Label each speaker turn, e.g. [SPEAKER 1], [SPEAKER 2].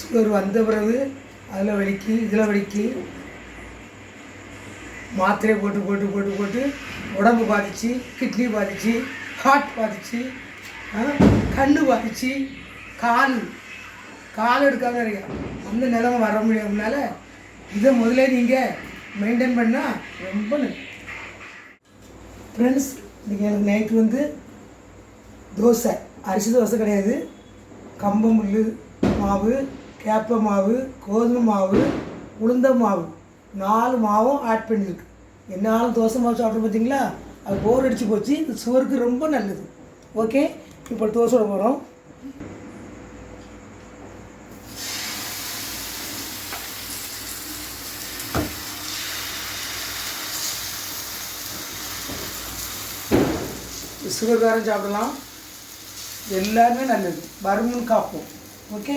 [SPEAKER 1] Sugar வந்த பிறகு அதில் வலிக்கு இதில் வலிக்கு மாத்திரை போட்டு போட்டு போட்டு போட்டு உடம்பு பாதிச்சு கிட்னி பாதிச்சு ஹார்ட் பாதிச்சு ஆ, கண்ணு பாதிச்சு கால் கால் எடுக்காத இருக்கா அந்த நிலமை வர முடியாதனால இதை முதல்ல நீங்கள் மெயின்டைன் பண்ணால் ரொம்ப ஃப்ரெண்ட்ஸ் இன்றைக்கி எனக்கு நைட்டு வந்து தோசை. அரிசி தோசை கிடையாது. கம்பமுள்ளு மாவு கேப்ப மாவு கோதுமை மாவு உளுந்த மாவு. நாலு மாவும் ஆட் பண்ணியிருக்கு என்னாலும் தோசை மாவு சாப்பிட்றோம் பார்த்தீங்களா அது போர் அடித்து போச்சு. இது சுவருக்கு ரொம்ப நல்லது. ஓகே இப்போ தோசை போகிறோம் சுகர்காரம் சாப்பிடலாம். எல்லாமே நல்லது. வருமுன் காப்போம். ஓகே